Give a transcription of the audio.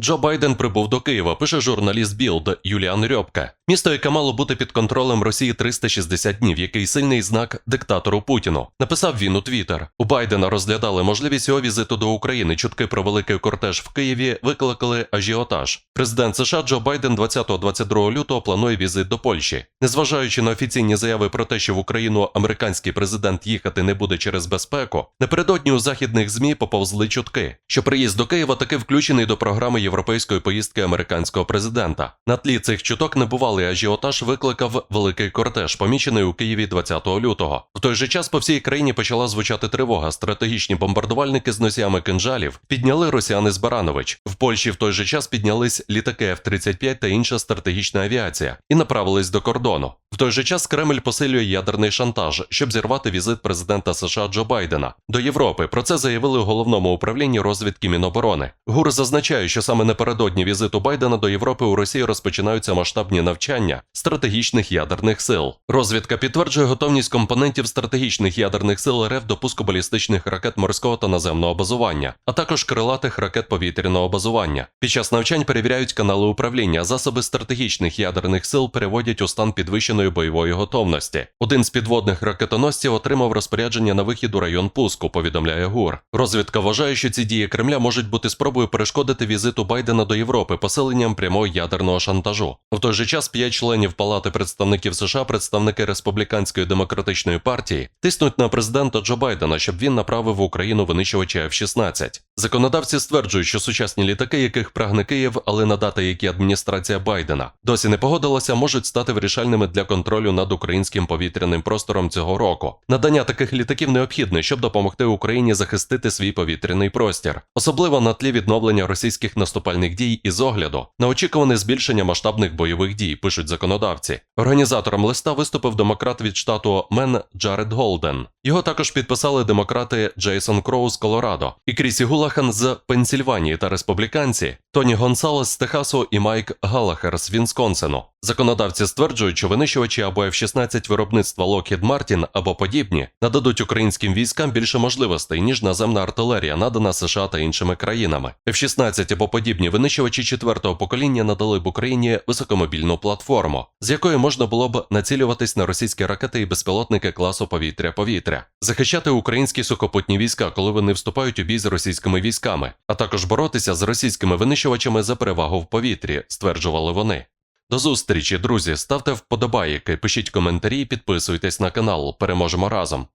Джо Байден прибув до Києва, пише журналіст Білд Юліан Рьопка. Місто, яке мало бути під контролем Росії 360 днів, який сильний знак диктатору Путіну. Написав він у Твіттер. У Байдена розглядали можливість його візиту до України. Чутки про великий кортеж в Києві викликали ажіотаж. Президент США Джо Байден 20-22 лютого планує візит до Польщі. Незважаючи на офіційні заяви про те, що в Україну американський президент їхати не буде через безпеку, напередодні у західних змі поповзли чутки, що приїзд до Києва таки включений до програми європейської поїздки американського президента. На тлі цих чуток небувалий ажіотаж викликав великий кортеж, помічений у Києві 20 лютого. В той же час по всій країні почала звучати тривога. Стратегічні бомбардувальники з носіями кинжалів підняли росіяни з Баранович. В Польщі в той же час піднялись літаки F-35 та інша стратегічна авіація і направились до кордону. В той же час Кремль посилює ядерний шантаж, щоб зірвати візит президента США Джо Байдена до Європи. Про це заявили у головному управлінні розвідки Міноборони. ГУР зазначає, що саме напередодні візиту Байдена до Європи у Росії розпочинаються масштабні навчання стратегічних ядерних сил. Розвідка підтверджує готовність компонентів стратегічних ядерних сил РФ до пуску балістичних ракет морського та наземного базування, а також крилатих ракет повітряного базування. Під час навчань перевіряють канали управління, засоби стратегічних ядерних сил переводять у стан підвищеної бойової готовності. Один з підводних ракетоносців отримав розпорядження на вихід у район пуску, повідомляє ГУР. Розвідка вважає, що ці дії Кремля можуть бути спробою перешкодити візиту Байдена до Європи посиленням прямого ядерного шантажу. В той же час п'ять членів Палати представників США, представники республіканської демократичної партії, тиснуть на президента Джо Байдена, щоб він направив в Україну винищувачі F-16. Законодавці стверджують, що сучасні літаки, яких прагне Київ, але надати які адміністрація Байдена досі не погодилася, можуть стати вирішальними для контролю над українським повітряним простором цього року. Надання таких літаків необхідне, щоб допомогти Україні захистити свій повітряний простір, особливо на тлі відновлення російських наступальних дій із огляду на очікуване збільшення масштабних бойових дій, пишуть законодавці. Організатором листа виступив демократ від штату Мен Джаред Голден. Його також підписали демократи Джейсон Кроу з Колорадо і Крісі Гулахан з Пенсільванії та республіканці Тоні Гонсалес з Техасу і Майк Галахер з Вінсконсину. Законодавці стверджують, що винищувачі або F-16 виробництва Lockheed Martin або подібні нададуть українським військам більше можливостей, ніж наземна артилерія, надана США та іншими країнами. F-16 або подібні винищувачі четвертого покоління надали б Україні високомобільну платформу, з якої можна було б націлюватись на російські ракети і безпілотники класу повітря-повітря, захищати українські сухопутні війська, коли вони вступають у бій з російськими військами, а також боротися з російськими винищувачами за перевагу в повітрі, стверджували вони. До зустрічі, друзі. Ставте вподобайки, пишіть коментарі, підписуйтесь на канал. Переможемо разом.